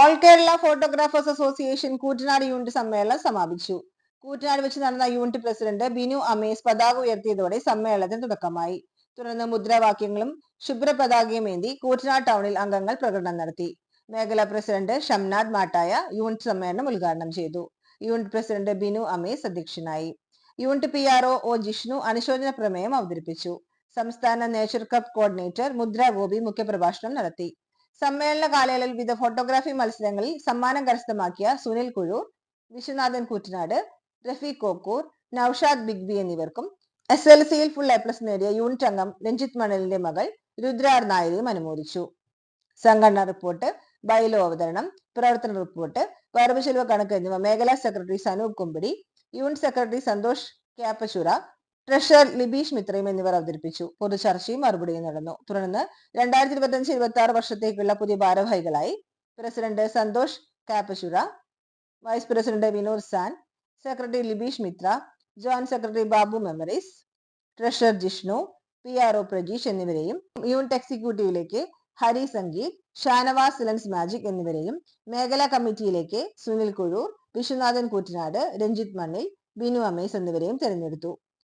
All Kerala photographers association Koottanad unit സമ്മേളനം സമാപിച്ചു. കൂറ്റനാട് വെച്ച് നടന്ന യൂണിറ്റ് പ്രസിഡന്റ് ബിനു അമേസ് പതാക ഉയർത്തിയതോടെ സമ്മേളനത്തിന് തുടക്കമായി. തുടർന്ന് മുദ്രാവാക്യങ്ങളും ശുഭ്ര പതാകയുമേന്തി കൂറ്റനാട് ടൗണിൽ അംഗങ്ങൾ പ്രകടനം നടത്തി. മേഖലാ പ്രസിഡന്റ് ഷംനാദ് മാട്ടായ യൂണിറ്റ് സമ്മേളനം ഉദ്ഘാടനം ചെയ്തു. യൂണിറ്റ് പ്രസിഡന്റ് ബിനു അമേസ് അധ്യക്ഷനായി. Unit P R O Jishnu അനുശോചന പ്രമേയം അവതരിപ്പിച്ചു. സംസ്ഥാന നേച്ചർ കപ്പ് കോർഡിനേറ്റർ മുദ്ര ഗോപി മുഖ്യപ്രഭാഷണം നടത്തി. സമ്മേളന കാലയളവിൽ വിവിധ ഫോട്ടോഗ്രാഫി മത്സരങ്ങളിൽ സമ്മാനം കരസ്ഥമാക്കിയ സുനിൽ കുഴൂർ വിശ്വനാഥൻ കൂറ്റനാട് റഫീഖ് കോക്കൂർ നൌഷാദ് ബിഗ്ബി എന്നിവർക്കും എസ് എൽ സിയിൽ ഫുൾ എ പ്ലസ് നേടിയ യൂണിറ്റ് അംഗം രഞ്ജിത്ത് മണലിന്റെ മകൾ രുദ്രാർ നായരെയും അനുമോദിച്ചു. സംഘടനാ റിപ്പോർട്ട് ബൈലോ അവതരണം പ്രവർത്തന റിപ്പോർട്ട് വരവ് ചെലവ് കണക്ക് എന്നിവ മേഖലാ secretary Sanoop Kumbadi unit secretary Santhosh Kappachura treasurer Libeesh മിത്രയും എന്നിവർ അവതരിപ്പിച്ചു. പൊതു ചർച്ചയും മറുപടിയും നടന്നു. തുടർന്ന് രണ്ടായിരത്തി ഇരുപത്തി അഞ്ച് ഇരുപത്തി ആറ് വർഷത്തേക്കുള്ള പുതിയ ഭാരവാഹികളായി president Santhosh Kappashura vice president Vinod San secretary Libeesh Mithra joint secretary Babu memories treasurer Jishnu P R O Prajeesh എന്നിവരെയും യൂണിറ്റ് എക്സിക്യൂട്ടീവിലേക്ക് ഹരി സംഗീത് ഷാനവാസ് സിലൻസ് മാജിക് എന്നിവരെയും മേഖലാ കമ്മിറ്റിയിലേക്ക് സുനിൽ കുഴൂർ വിശ്വനാഥൻ കൂറ്റനാട് രഞ്ജിത് മണ്ണിൽ ബിനു അമേസ് എന്നിവരെയും തെരഞ്ഞെടുത്തു.